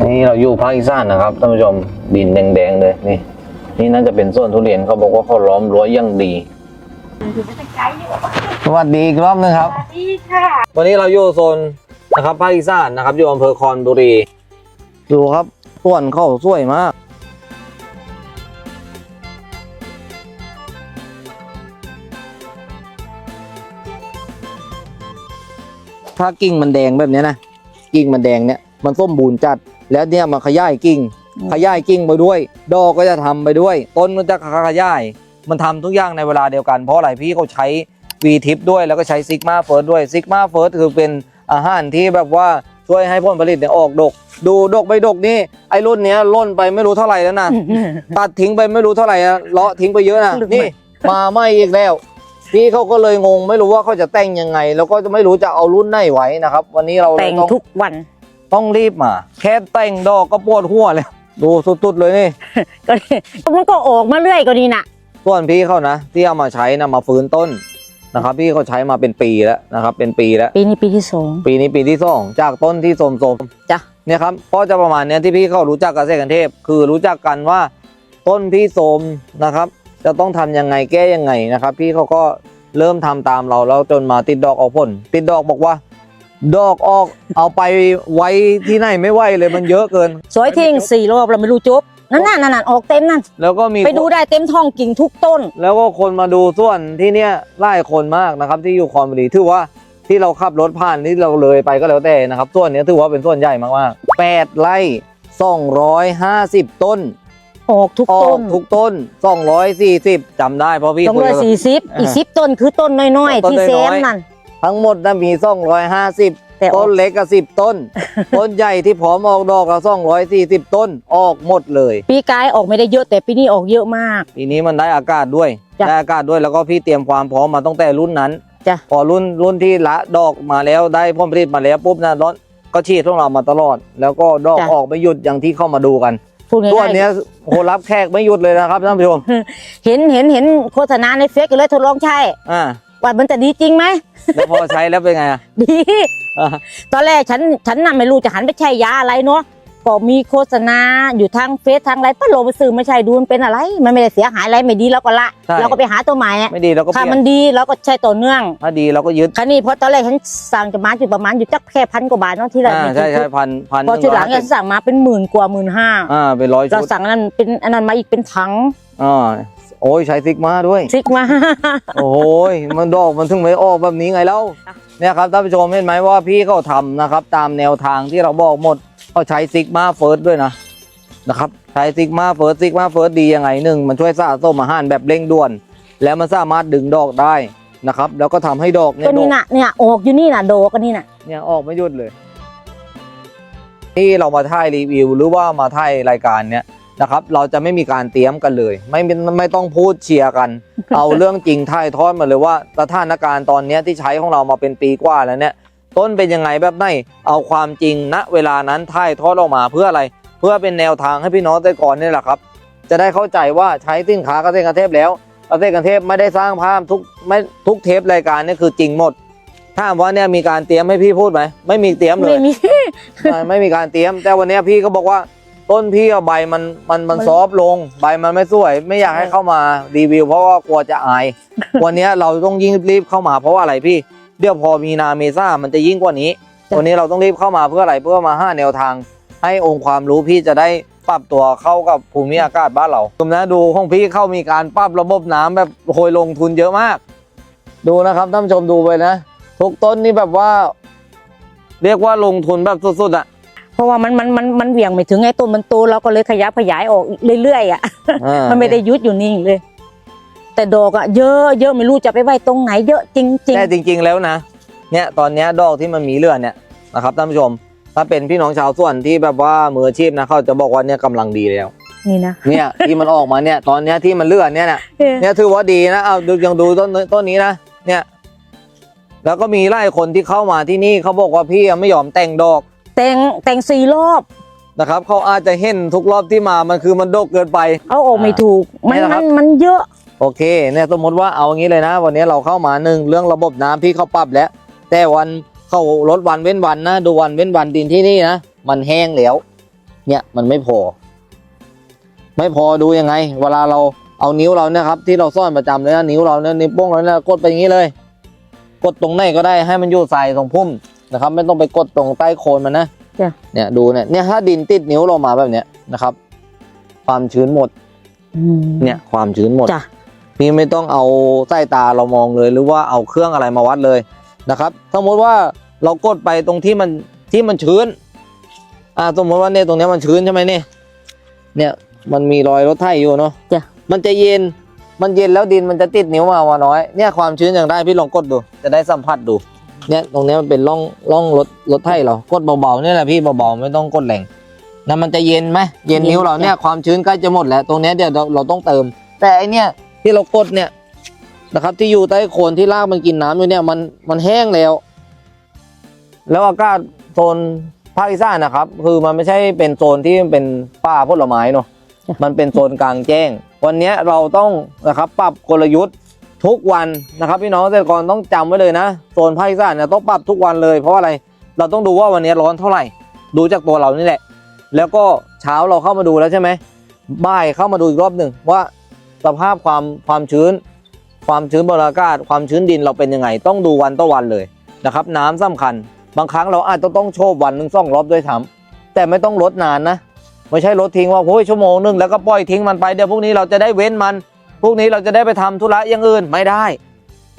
นี่เราอยู่ภาคอีสานนะครับท่านผู้ชมดินแดงๆเลยนี่ นี่น่าจะเป็นส่วนทุเรียนเขาบอกว่าเขาล้อมรั้วอย่างดีสวัสดีอีกรอบนึงครับ สวัสดีค่ะ วันนี้เราอยู่โซนนะครับภาคอีสานนะครับ อยู่อำเภอคอนบุรี ดูครับส่วนเข้าสวยมากถ้ากิ่งมันแดงแบบเนี้ยนะ กิ่งมันแดงเนี่ย มันส้มบูรณ์จัด แล้วเนี่ยมันขยายกิ่ง ขยายกิ่งไปด้วย ดอกก็จะทำไปด้วย ต้นมันจะขยาย มันทำทุกอย่างในเวลาเดียวกัน เพราะอะไรพี่เขาใช้วีทิปด้วยแล้วก็ใช้ซิกมาเฟิร์สด้วยซิกมาเฟิร์สคือเป็นอาหารที่แบบว่าช่วยให้ผลผลิตเนี่ยออกดก ดูดกไปดกนี่ไอ้รุ่นเนี้ยล่นไปไม่รู้เท่าไหร่แล้วนะตัดทิ้งไปไม่รู้เท่าไหร่นะเลาะทิ้งไปเยอะนะหลุดนี่มาไม่อีกแล้ว พี่เขาก็เลยงงไม่รู้ว่าเขาจะแต่งยังไง แล้วก็จะไม่รู้จะเอารุ่นไหนไว้นะครับ วันนี้เราเลยแต่งต้องทุกวัน ต้องรีบมา แค่แต่งดอกก็ปวดหัวแล้ว ดูสุดๆเลยนี่ ก็เลยมันก็ออกมาเรื่อยก็นี่น่ะ ส่วนพี่เขานะ ที่เอามาใช้นะมาฟื้นต้นนะครับ พี่เขาใช้มาเป็นปีแล้วนะครับ เป็นปีแล้ว ปีนี้ปีที่สองปีนี้ปีที่สองจากต้นที่โสมๆจ้ะเนี่ยครับก็จะประมาณเนี้ยที่พี่เขารู้จักกับเกษตรกันเทพ คือรู้จักกันว่าต้นพี่โสมนะครับ จะต้องทำยังไงแก้ยังไงนะครับ พี่เขาก็เริ่มทำตามเราแล้วจนมาติดดอกออกผล ติดดอกบอกว่า ดอกออกเอาไปไว้ที่ไหนไม่ไหวเลยมันเยอะเกิน สวยทิ้งสี่รอบเราไม่รู้จบนั่นน่ะนั่นน่ะออกเต็มนั่นแล้วก็มีไปดูได้เต็มท้องกิ่งทุกต้น แล้วก็คนมาดูส่วนที่เนี่ยไล่คนมากนะครับ ที่อยู่คอนบุรีถือว่าที่เราขับรถผ่านที่เราเลยไปก็แล้วแต่นะครับส่วนเนี้ยถือว่าเป็นส่วนใหญ่มากๆแปดไร่สองร้อยห้าสิบต้นออกทุกออต้กนทุกต้นสองร้อยสี่สิบจำได้เพราะพี่สองคุยร้อยกับสี่สิบอีกอ่าสิบต้นคือต้นน้อยต้ๆนที่น้อยๆเซมนั่น ทั้งหมดนะมีสองร้อยห้าสิบแต่ออต้กนเล็กก็สิบต้น ต้นใหญ่ที่พร้อมออกดอกก็สองร้อยสี่สิบต้นออกหมดเลย ปีกายออกไม่ได้เยอะแต่ปีนี้ออกเยอะมากปีนี้มันได้อากาศด้วย จ้ะได้อากาศด้วยแล้วก็พี่เตรียมความพร้อมมาตั้งแต่รุ่นนั้นจ้ะ พอรุ่นรุ่นที่ละดอกมาแล้วได้ผลผลิตมาแล้วปุ๊บนะรถก็ฉีดของเรามาตลอด แล้วก็ดอกออกไม่หยุดอย่างที่เข้ามาดูกันพูดตัวง่ายเนี้ยโหรับแขกไม่หยุดเลยนะครับท่านผู้ชมๆเห็นเห็นเห็นโฆษณาในเฟซก็เลยทดลองใช้อ่า ว่ามันจะดีจริงไหมแล้วพอใช้แล้วเป็นไงอะดีอ่าตอนแรกฉันฉันน่ะไม่รู้จะหันไปใช้ยาอะไรเนาะก็มีโฆษณาอยู่ทางเฟซทางอะไรป้าโลไปซื้อไม่ใช่ดูมันเป็นอะไร มันไม่ได้เสียหายอะไรไม่ดีเราก็ละ ใช่ เราก็ไปหาตัวใหม่อะไม่ดีเราก็เปถ้าลี่ยมันนดีเราก็ใช้ต่อเนื่องถ้าดีเราก็ยึดคราวนี้เพราะตอนแรกฉันสั่งจะมาอยู่ประมาณอยู่จักแค่พันกว่าบาทเนาะที่แรกอ่าเนี่ยใช่ใช่พันพันพอชุดหลังนึ่เนี่ยร้อยสั่งมาเป็นหมื่นกว่าหมื่นห้าอ่าเป็นร้อยเราชุดสั่งอันนั้นเป็นอันนั้นมาอีกเป็นถัง อ่า โอ้ยใช้ซิกมาด้วย ซิกมา โอ้ยมันดอกมันถึงไม่ออกแบบนี้ไงแล้วจ้ะเนี่ยครับท่านผู้ชมเห็นไหมว่าพี่เขาทำนะครับ ตามแนวทางที่เราบอกหมดเขาใช้ซิกมาเฟิร์สด้วยนะนะครับใช้ซิกมาเฟิร์สซิกมาเฟิร์สดียังไงหนึ่งมันช่วยสะสมอาหารแบบเร่งด่วน แล้วมันสามารถดึงดอกได้นะครับ แล้วก็ทำให้ดอกเนี่ก็ยดนี่กน่ะเนี่ยออกอยู่นี่น่ะโดกันนี่น่ะเนี่ยออกไม่หยุดเลยที่เรามาถ่ายรีวิวหรือว่ามาถ่ายรายการเนี่ย นะครับ เราจะไม่มีการเตรียมกันเลย ไม่มีไม่ต้องพูดเชียร์กัน เอาเรื่องจริงถ่ายทอดมาเลยว่าสถานการณ์ตอนเนี้ยที่ใช้ของเรามาเป็นปีกว่าแล้วเนี่ยต้นเป็นยังไงแบบไหนเอาความจริงณเวลานั้นถ่ายทอดออกมาเพื่ออะไร เพื่อเป็นแนวทางให้พี่น้องเกษตรกรนี่แหละครับ จะได้เข้าใจว่าใช้สินค้าเกษตรกรเทพแล้วเกษตรกรเทพไม่ได้สร้างภาพทุกไม่ทุกเทปรายการเนี่ยคือจริงหมดถ้ามว่าเนี่ยมีการเตรียมให้พี่พูดไหมไม่มีเตรียมเลไม่ยมีไม่ไม่มีการเตรียม แต่วันเนี้ยพี่ก็บอกว่า ต้นพี่อะใบมันมันมันมัน ซอฟต์ลง ใบมันไม่สวย ไม่อยากให้เข้ามารีวิว เพราะว่ากลัวจะอาย วันเนี้ยเราต้องยิ่งรีบเข้ามาเพราะว่าอะไรพี่ เดี๋ยวพอมีนาเมษามันจะยิ่งกว่านี้วันนี้เราต้องรีบเข้ามาเพื่ออะไรเพื่อมาห้าแนวทาง ให้องค์ความรู้พี่จะได้ปรับตัวเข้ากับภูมิอากาศบ้านเราคุณนะดูของพี่เข้ามีการปรับระบบน้ำแบบโหยลงทุนเยอะมาก ดูนะครับท่านผู้ชมดูไปนะทุกต้นนี่แบบว่า เรียกว่าลงทุนแบบสุดๆอะ เพราะว่ามันมันมันมันเหวี่ยงไม่ถึงไงต้นมันโตเราก็เลยขยับขยายออกเรื่อยๆอะอ่ามันไม่ได้ยุดอยู่นิ่งเลย แต่ดอกอะเยอะเยอะไม่รู้จะไปไว้ตรงไหนเยอะจริง แต่จริงๆแล้วนะ เนี่ยตอนเนี้ยดอกที่มันมีเลือดเนี่ยนะครับท่านผู้ชม ถ้าเป็นพี่น้องชาวสวนที่แบบว่ามืออาชีพนะเขาจะบอกว่าเนี่ยกำลังดีแล้ว ๆ นี่นะเนี่ย ที่มันออกมาเนี่ยตอนเนี้ยที่มันเลือดเนี่ยนะเนี่ยถือว่าดีนะเอาดูยังดูต้นต้นนี้นะ เนี่ย แล้วก็มีไล่คนที่เข้ามาที่นี่เขาบอกว่าพี่ยังไม่ยอมแต่งดอก แต่งแต่งสี่รอบนะครับเขาอาจจะเห็นทุกรอบที่มามันคือมันดกเกินไป เอาออกไม่ถูกมันนี่แหละครัมับนมันเยอะ โอเคเนี่ยสมมติว่าเอางี้เลยนะ วันนี้เราเข้ามาหนึ่งเรื่องระบบน้ำพี่เขาปรับแล้ว แต่วันเขาลดวันเว้นวันนะดูวันเว้นวันดินที่นี่นะมันแห้งแล้ว เนี่ยมันไม่พอ ไม่พอดูยังไง เวลาเราเอานิ้วเราเนี่ยครับที่เราซ่อนประจำเลยนะนิ้วเราเนี่ยนิ้วโป้งเราเนี่ยกดไปอย่างนี้เลย กดตรงไหนก็ได้ให้มันอยู่ใส่ตรงพุ่ม นะครับ ไม่ต้องไปกดตรงใต้โคนมันนะจ้ะ เนี่ยดูเนี่ยเนี่ยถ้าดินติดนิ้วเรามาแบบเนี้ยนะครับ ความชื้นหมด อืมเนี่ยความชื้นหมด จ้ะพี่ไม่ต้องเอาใต้ตาเรามองเลยหรือว่าเอาเครื่องอะไรมาวัดเลยนะครับสมมติว่าเรากดไปตรงที่มันที่มันชื้น อ่าสมมติว่าเนี่ยตรงเนี้ยมันชื้นใช่ไหมเนี่ยเนี่ยมันมีรอยรถไถอยู่เนาะจ้ะ มันจะเย็นมันเย็นแล้วดินมันจะติดนิ้วมาว่าน้อยเนี่ยความชื้นอย่างได้พี่ลองกดดู จะได้สัมผัสดู เนี่ยตรงเนี้ยมันเป็นร่องร่องรถรถไถเรากดเบาๆเนี่ยแหละพี่เบาๆไม่ต้องกดแรงนะมันจะเย็นไหมเย็นนิ้วเราเนี่ยความชื้นใกล้จะหมดแล้ว ตรงเนี้ยเดี๋ยวเราเราต้องเติม แต่ไอเนี่ยที่เรากดเนี่ยนะครับที่อยู่ใต้โคนที่รากมันกินน้ำอยู่เนี่ยมันมันแห้งแล้ว แล้วอากาศโซนภาคอีสานนะครับ คือมันไม่ใช่เป็นโซนที่เป็นป่าผลไม้เนาะจ้ะมันเป็นโซนกลางแจ้ง วันเนี้ยเราต้องนะครับปรับกลยุทธ์ ทุกวันนะครับพี่น้องเกษตรกรต้องจำไว้เลยนะโซนภาคอีสานเนี่ยต้องปรับทุกวันเลย เพราะอะไรเราต้องดูว่าวันนี้ร้อนเท่าไหร่ ดูจากตัวเรานี่แหละ แล้วก็เช้าเราเข้ามาดูแล้วใช่ไหมบ่ายเข้ามาดูอีกรอบหนึ่งว่าสภาพความความชื้น ความชื้นบนอากาศความชื้นดินเราเป็นยังไง ต้องดูวันต่อวันเลยนะครับ น้ำสำคัญ บางครั้งเราอาจจะต้องโชบวันหนึ่งสองรอบด้วยซ้ำแต่ไม่ต้องลดนานนะไม่ใช่ลดทิ้งว่าโอ้ยชั่วโมงหนึงแล้วก็ปล่อยทิ้งมันไปเดี๋ยวพรุ่งนี้เราจะได้เว้นมัน พรุ่งนี้เราจะได้ไปทำธุระอย่างอื่นไม่ได้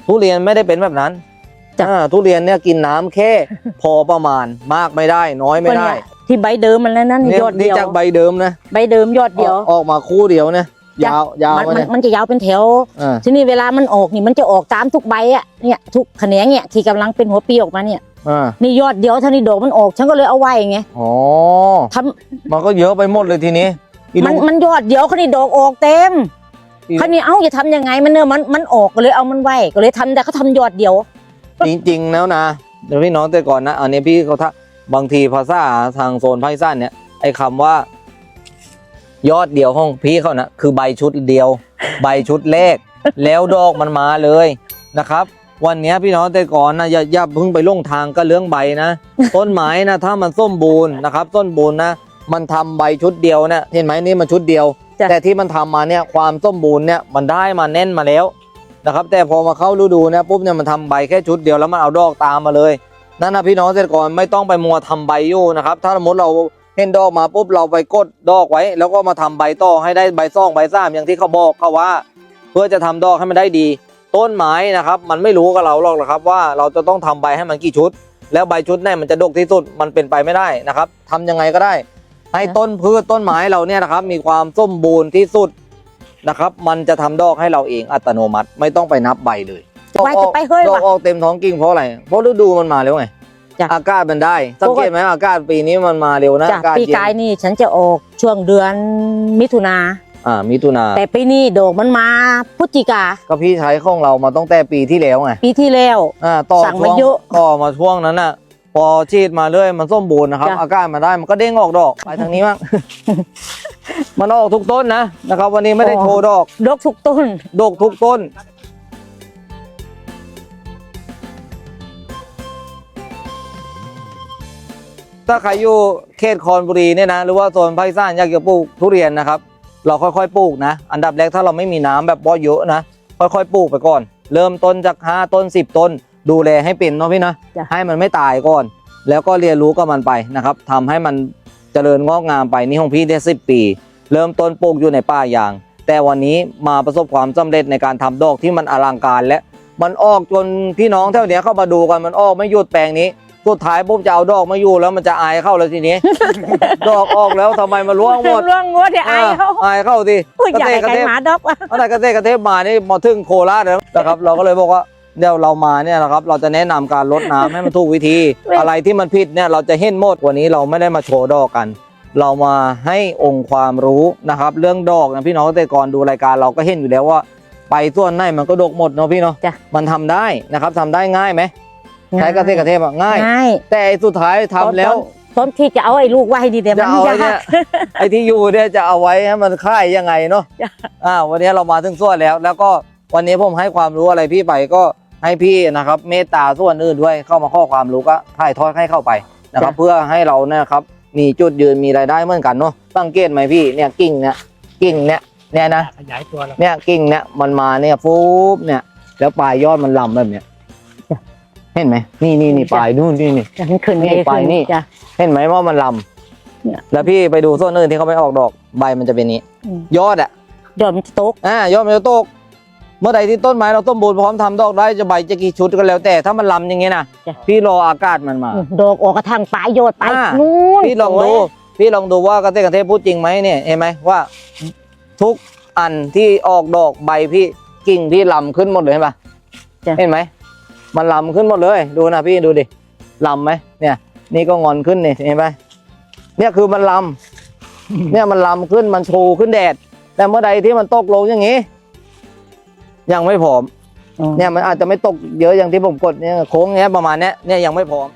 ทุเรียนไม่ได้เป็นแบบนั้นจ้ะอ่าทุเรียนเนี่ยกินน้ำแค่พอประมาณมากไม่ได้ น้อยไม่ได้เนี่ยที่ใบเดิมมันแล้วนั่นเนี่ยยอดนี่เดียวจากใบเดิมนะใบเดิมยอดเดียวออกออกมาคู่เดียวนะจ้ะยาวยาวมันมามันเนี่ยมันจะยาวเป็นแถวอ่าทีนี้เวลามันออกนี่มันจะออกตามทุกใบอะเนี่ยทุกแขนงเนี่ยที่กำลังเป็นหัวปีออกมาเนี่ยอ่านี่ยอดเดียวเท่านี้ดอกมันออกฉันก็เลยเอาไว้ไงอ๋อทำมันก็เยอะไปหมดเลยทีนี้อีมันลูกมันยอดเดียวเขานี่ดอกออกเต็ม อีกเขานี่เอ้าจะทำยังไงมันเนอะมันมันออกก็เลยเอามันไว้ก็เลยทำแต่เขาทำยอดเดียว จริงๆแล้วนะเดี๋ยวพี่น้องแต่ก่อนนะอันนี้พี่เขาถ้าบางทีภาษาทางโซนภาคอีสานเนี่ยไอ้คำว่า ยอดเดียวของพี่เขานะคือใบชุดเดียว ใบชุดแรก แล้วดอกมันมาเลยนะครับ วันเนี้ยพี่น้องแต่ก่อนนะอย่าอย่าเพิ่งไปลงทางก็เรื่องใบนะ ต้นไม้นะถ้ามันส้มบูรณ์นะครับ ต้นบูรณ์นะมันทำใบชุดเดียวเนี่ยเห็นไหมนี่มันชุดเดียว จ้ะ แต่ที่มันทำมาเนี่ยความส้มบูรณ์เนี่ยมันได้มาแน่นมาแล้วนะครับ แต่พอมาเข้าฤดูเนี่ยปุ๊บเนี่ยมันทำใบแค่ชุดเดียวแล้วมันเอาดอกตามมาเลยนั่นนะพี่น้องเกษตรกรไม่ต้องไปมัวทำใบอยู่นะครับ ถ้าสมมติเราเห็นดอกมาปุ๊บเราไปกดดอกไว้ แล้วก็มาทำใบต่อให้ได้ใบซ่องใบซ่ามอย่างที่เขาบอกเขาว่า เพื่อจะทำดอกให้มันได้ดี ต้นไม้นะครับ มันไม่รู้กับเราหรอกนะครับ ว่าเราจะต้องทำใบให้มันกี่ชุด แล้วใบชุดไหนมันจะดกที่สุดมันเป็นไปไม่ได้นะครับทำยังไงก็ได้ ให้ต้นพืชต้นไม้เราเนี่ยนะครับ มีความสมบูรณ์ที่สุดนะครับ มันจะทำดอกให้เราเองอัตโนมัติไม่ต้องไปนับใบเลยดอกไว้อจะอกไปเฮ้ยดอกว่ะออกเต็มท้องกิ่งเพราะอะไรเพราะฤดูมันมาแล้วไงจ้ะอากาศมันได้สังเกตไหมอากาศปีนี้มันมาเร็วนะจากอากาศปีเย็กายนนี่ฉันจะออกช่วงเดือนมิถุนาอ่ามิถุนาแต่ปีนี้ดอกมันมาพฤศจิกาก็พี่ใช้ของเรามาตั้งแต่ปีที่แล้วไงปีที่แล้วอ่าต่อสั่งช่มาวงเยอะต่อมาช่วงนั้นน่ะ พอฉีดมาเรื่อยมันส้มบูรณ์นะครับ จ้ะ อากาศมาได้มันก็เด้งออกดอกไปทางนี้บ้าง มันออกทุกต้นนะนะครับ วันนี้ไม่ได้โชว์ดอกดอกทุกต้น ดกทุกต้น ถ้าใครอยู่เขตคอนบุรีเนี่ยนะ หรือว่าโซนภาคอีสานอยากจะปลูกทุเรียนนะครับ เราค่อยๆปลูกนะ อันดับแรกถ้าเราไม่มีน้ำแบบบ่อเยอะนะ ค่อยๆปลูกไปก่อน เริ่มต้นจาก 5 ต้น 10 ต้น ดูแลให้เป็นเนาะพี่นะจ้ะ ให้มันไม่ตายก่อน แล้วก็เรียนรู้กับมันไปนะครับทำให้มันเจริญงอกงามไปนี่ของพี่ได้สิปี เริ่มต้นปลูกอยู่ในป่ายาง แต่วันนี้มาประสบความสำเร็จในการทำดอกที่มันอลังการและ มันออกจนพี่น้องแถวเนี้ยเข้ามาดูกันมันออกไม่หยุดแปลงนี้สุดท้ายปุ๊บจะเอาดอกไม่อยู่แล้วมันจะอายเข้าแล้วทีนี้ ดอกออกแล้วทำไมมันร่วงหมดร่วงงวดเดี๋ยวอายเขาอายเข้าสิอุ้ยอยากเกษให้ตรไก่เทพหมาดอกว่ะอะไรเกษตรกระเทพมานี่มาถึงโคราชแล้วนะครับ เราก็เลยบอกว่า เดี๋ยวเรามาเนี่ยนะครับเราจะแนะนำการลดน้ำให้มันถูกวิธี อะไรที่มันผิดเนี่ยเราจะเห็นหมดวันนี้เราไม่ได้มาโชว์ดอกกัน เรามาให้องค์ความรู้นะครับ เรื่องดอกนะพี่น้องเกษตรกรดูรายการเราก็เห็นอยู่แล้วว่า ไปส่วนไหนมันก็ดกหมดเนาะพี่เนาะจ้ะมันทำได้นะครับทำได้ง่ายไหมใช้เกษตรกระเทพอะง่ายง่ายแต่ไอ้สุดท้ายทำแล้วต้นที่จะเอาไอ้ลูกไว้ดีเดี๋ยวจะมันเอายาไอ้เนี่ยกไอ้ที่อยู่เนี่ยจะเอาไว้ให้มันค่ายยังไงเนาะจ้ะอ่าวันนี้เรามาถึงส่วนแล้ว แล้วก็วันนี้ผมให้ความรู้อะไรพี่ไปก็ ให้พี่นะครับ เมตตาส่วนอื่นด้วยเข้ามาข้อความรู้ก็ถ่ายทอดให้เข้าไปนะครับ เพื่อให้เราเนี่ยนะครับมีจุดยืนมีรายได้เหมือนกันเนาะสังเกตไหมพี่เนี่ยกิ่งเนี่ยกิ่งเนี่ยเนี่ยนะขยายตัวแล้วเนี่ยกิ่งเนี่ยมันมาเนี่ยฟูบเนี่ย แล้วปลายยอดมันลำแบบเนี้ยจ้ะเห็นไหมนี่นี่นี่ปลายนู่นนี่นี่จะมันขึ้นนี่ไงไปขึ้นนี่จ้ะเห็นไหมว่ามันลเนี่ยำแล้วพี่ไปดูส่วนอื่นที่เขาไม่ออกดอกใบมันจะเป็นนี้อืมยอดอะยอดมันจะตกอ่ายอดมันจะตกเมื่อใดที่ต้นไม้เราสมบูรณ์พร้อมทำดอกได้จะใบจะกี่ชุดก็แล้วแต่ถ้ามันลำอย่างงี้นะจ้ะ พี่รออากาศมันมาอืมดอกออกกระทั่งปลายยอดไปอ่า นู่นพี่ลองดู สวยพี่ลองดูว่าเกษตรกรเทพพูดจริงไหมเนี่ยเห็นไหมว่า ทุกอันที่ออกดอกใบพี่กิ่งพี่ลำขึ้นหมดเลยเห็นปะจ้ะเห็นไหมมันลำขึ้นหมดเลย ดูนะพี่ดูดิลำไหมเนี่ย นี่ก็งอนขึ้นนี่เห็นไหมเนี่ยคือมันลำเนี่ยมันลำขึ้นมันชูขึ้นแดดแต่เมื่อใดที่มันตกลงอย่างนี้ ยังไม่พร้อมอืมเนี่ยมันอาจจะไม่ตกเยอะอย่างที่ผมกดเนี่ยโค้งเนี้ยประมาณเนี้ยเนี่ยยังไม่พร้อม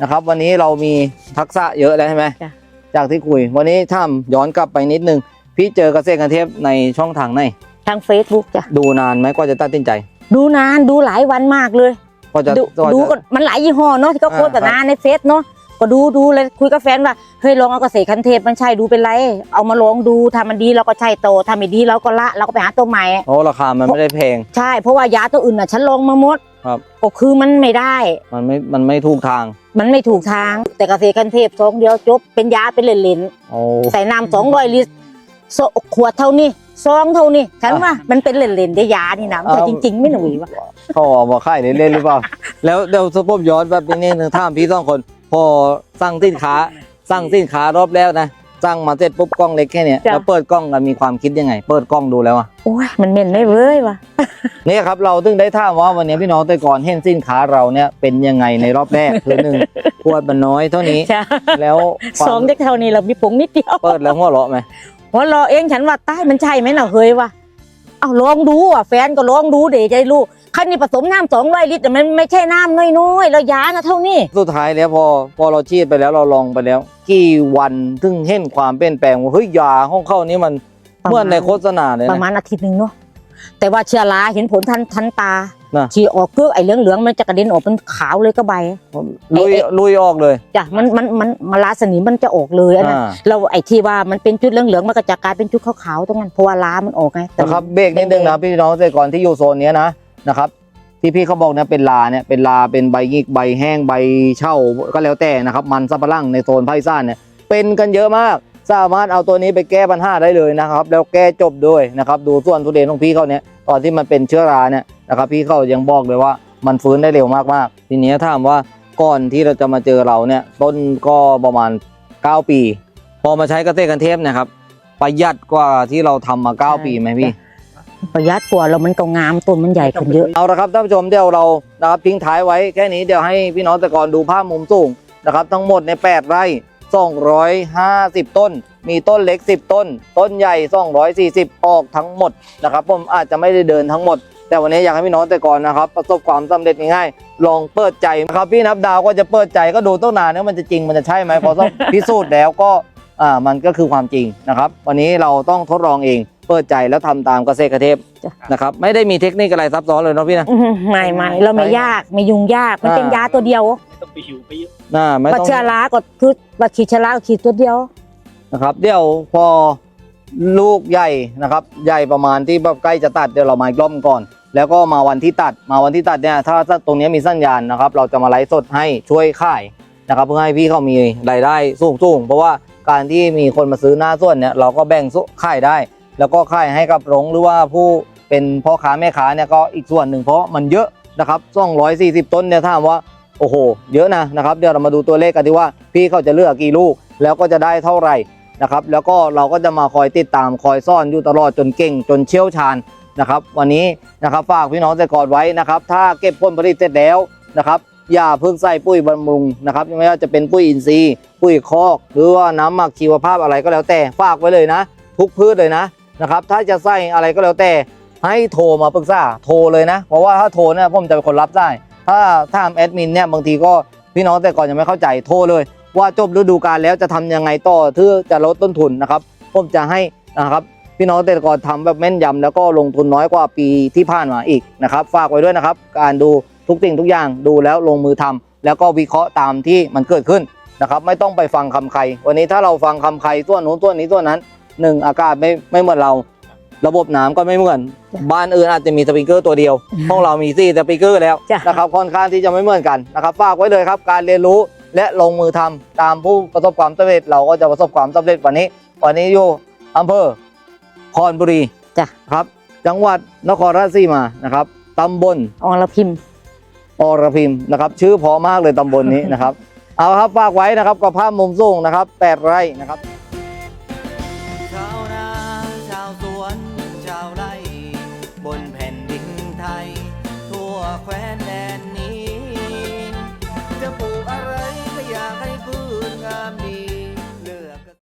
นะครับ วันนี้เรามีทักษะเยอะแล้วใช่ไหมจ้ะ จากที่คุย วันนี้ถ้าย้อนกลับไปนิดนึง พี่เจอเกษตรกรเทพในช่องทางไหน ทางเฟซบุ๊กจ้ะ ดูนานไหมกว่าจะตัดสินใจ ดูนานดูหลายวันมากเลย กว่าจะดูกว่าจะดูก็มันหลายยี่ห้อเนาะที่เขาอ่าโฆษณาในเฟซเนาะก็ดูดูเลยคุยกับแฟนว่าเฮ้ยลองเอาเกษตรคันเทพมันใช่ดูเป็นไร เอามาลองดูถ้ามันดีเราก็ใช่โตถ้าไม่ดีเราก็ละเราก็ไปหาตัวใหม่เพราะราคามันไม่ได้แพงใช่เพราะว่ายาตัวอื่นน่ะฉันลองมาหมดครับก็คือมันไม่ได้ มันไม่มันไม่ถูกทาง มันไม่ถูกทางแต่เกษตรคันเทพซองเดียวจบเป็นยาเป็นเหรนโอ้ๆใส่น้ำสองร้อยลิตร โซขวดเท่านี้ซองเท่านี้ฉันว่ามันเป็นเหรนๆได้ยานี่นะมันจริงๆไม่หนุ่ยวะเขาเอามาขายเล่นๆหรือเปล่า แล้วเดี๋ยวสปมย้อนแบบนี้นึงถามพี่สองคน พอสั่งสินค้าสั่งสินค้ารอบแล้วนะสั่งมาเสร็จปุ๊บกล้องเล็กแค่เนี้ยแล้วเปิดกล้องกันมีความคิดยังไง เปิดกล้องดูแล้วอะโอ้ยมันเหม็นได้เว้ยวะเนี่ยครับเราถึงได้ถามว่าวันนี้พี่น้องแต่ก่อนเห็นสินค้าเราเนี่ยเป็นยังไงในรอบแรกคือหนึ่งขวดมันน้อยเท่านี้ใช่แล้วควาสองมเด็กเท่านี้เรามีผงนิดเดียวเปิดแล้วหัวเราะไหม หัวเราะเองฉันว่าใต้มันใช่ไหมน่ะเฮ้ยวะเอาลองดูอะแฟนก็ลองดูเดี๋ยวใจรู้คันนี้ผสมน้ำสองร้อยลิตรแต่มันไม่ใช่น้ำน้อยๆแล้วยานะเท่านี้สุดท้ายแล้วพอพอเราฉีดไปแล้วเราลองไปแล้ว กี่วันถึงเห็นความเปลี่ยนแปลงว่าเฮ้ยยาของเขานี่มันประมาณเหมื่อนในโฆษณาเลยประนะมาณอาทิตย์หนึ่งเนาะแต่ว่าเชื้อราเห็นผลทันทันตา น่ะ ฉีออกเกลือไอ้เหลืองๆมันจะกระเด็นออกเป็นขาวเลยก็ใบ ลุยไอ้ลุยออกเลยจ้ะมันมันมันมาลาสนิมมันจะออกเลยอันนั้นอ่าเราไอ้ที่ว่ามันเป็นจุดเหลืองๆมันก็จะกลายเป็นจุดขาวๆตรงนั้นเพราะว่าลามันออกไงแต่ นะครับเบรกนิดนึงนะพี่น้องเกษตรกรที่อยู่โซนเนี้ยนะนะครับ ที่พี่เขาบอกเนี่ยเป็นลาเนี่ยเป็นลาเป็นใบยิกใบแห้งใบเช่าก็แล้วแต่นะครับ มันสับปะรังในโซนภาคอีสานเนี่ยเป็นกันเยอะมาก สามารถเอาตัวนี้ไปแก้ปัญหาได้เลยนะครับ แล้วแก้จบด้วยนะครับ ดูส่วนทุเรียนของพี่เขาเนี่ยตอนที่มันเป็นเชื้อราเนี่ย นะครับพี่เขายังบอกเลยว่ามันฟื้นได้เร็วมากๆ ทีนี้ถามว่าก่อนที่เราจะมาเจอเราเนี่ยต้นก็ประมาณ 9 ปี พอมาใช้เกษตรกันเทพเนะครับ ประหยัดกว่าที่เราทำมา 9 ปีไหมพี่ประหยัดกว่าเรามันก็งามต้นมันใหญ่ขึ้นเยอะเอาละครับท่านผู้ชมเดี๋ยวเรานะครับทิ้งท้ายไว้แค่นี้เดี๋ยวให้พี่น้องแต่ก่อนดูภาพมุมสูงนะครับ ทั้งหมดใน 8 ไร่ 250 ต้น มีต้นเล็ก 10 ต้น ต้นใหญ่ 240 ออกทั้งหมดนะครับ ผมอาจจะไม่ได้เดินทั้งหมด แต่วันนี้อยากให้พี่น้องแต่ก่อนนะครับ ประสบความสำเร็จง่ายๆลองเปิดใจนะครับพี่นับดาวก็จะเปิดใจก็ดูต้นนานว่ามันจะจริงมันจะใช่ไหมพอต้องพิสูจน์แล้วก็อ่ามันก็คือความจริงนะครับ วันนี้เราต้องทดลองเองเปิดใจแล้วทำตามเกษตรกระเทพจ้ะนะครับไม่ได้มีเทคนิคอะไรซับซ้อนเลยเนาะพี่นะอื้อหือไม่ไม่เราไม่ยากไม่ยุ่งยากมันเป็นอ่ายยาตัวเดียวไม่ต้องไปหิวไปเยอะน่าไม่บัตต้องเชื้อราก็คือบัตรขีดเชื้อราก็ขีดตัวเดียวนะครับ เดี๋ยวพอลูกใหญ่นะครับ ใหญ่ประมาณที่แบบใกล้จะตัดเดี๋ยวเรามาอีกรอบก่อน แล้วก็มาวันที่ตัดมาวันที่ตัดเนี่ยถ้าตรงนี้มีสัญญาณนะครับ เราจะมาไลฟ์สดให้ช่วยขายนะครับ เพื่อให้พี่เขามีรายได้สูงสูงๆเพราะว่าการที่มีคนมาซื้อหน้าส่วนเนี่ยเราก็แบ่งขายได้ แล้วก็ขายให้กับโรงหรือว่าผู้เป็นพ่อค้าแม่ค้าเนี่ยก็อีกส่วนหนึ่งเพราะมันเยอะนะครับ240 ต้นเนี่ยถ้ามว่าโอ้โห เยอะนะนะครับ เดี๋ยวเรามาดูตัวเลขกันดีว่าพี่เขาจะเลือกกี่ลูก แล้วก็จะได้เท่าไหร่นะครับ แล้วก็เราก็จะมาคอยติดตามคอยซ่อนอยู่ตลอดจนเก่งจนเชี่ยวชาญ นะครับ วันนี้นะครับฝากพี่น้องแต่ก่อนไว้นะครับ ถ้าเก็บผลผลิตเสร็จแล้วนะครับอย่าเพิ่งใส่ปุ๋ยบำรุงนะครับไม่ว่าจะเป็นปุ๋ยอินทรีย์ ปุ๋ยคอก หรือว่าน้ำหมักชีวภาพอะไรก็แล้วแต่ฝากไว้เลยนะ ทุกพืชเลยนะนะครับ ถ้าจะใส่อะไรก็แล้วแต่ ให้โทรมาปรึกษาโทรเลยนะ เพราะว่าถ้าโทรเนี่ยผมจะเป็นคนรับได้ ถ้าถามแอดมินเนี่ยบางทีก็พี่น้องแต่ก่อนยังไม่เข้าใจโทรเลย ว่าจบฤดูกาลแล้วจะทำยังไงต่อเพื่อจะลดต้นทุนนะครับ ผมจะให้นะครับ พี่น้องเกษตรกรทำแบบแม่นยำแล้วก็ลงทุนน้อยกว่าปีที่ผ่านมาอีกนะครับ ฝากไว้ด้วยนะครับ การดูทุกสิ่งทุกอย่างดูแล้วลงมือทำแล้วก็วิเคราะห์ตามที่มันเกิดขึ้นนะครับ ไม่ต้องไปฟังคำใคร วันนี้ถ้าเราฟังคำใครตัวนู้นตัวนี้ตัวนั้นหนึ่งอากาศไม่ไม่เหมือนเรา ระบบน้ำก็ไม่เหมือนจ้ะบ้านอื่นอาจจะมีสปริงเกอร์ตัวเดียวห้องเรามีสี่สปริงเกอร์แล้วจ้ะนะครับค่อนข้างที่จะไม่เหมือนกันนะครับฝากไว้เลยครับการเรียนรู้และลงมือทำตามผู้ประสบความสำเร็จ เราก็จะประสบความสำเร็จวันนี้ วันนี้อยู่อำเภอ คอนบุรีจ้ะ ครับ จังหวัดนครราชสีมานะครับตำบลอรพิมพ์ อรพิมพ์นะครับ ชื่อเพอมากเลยตำบลนี้นะครับ เอาครับฝากไว้นะครับกับภาพมุมสูงนะครับแปดไร่นะครับ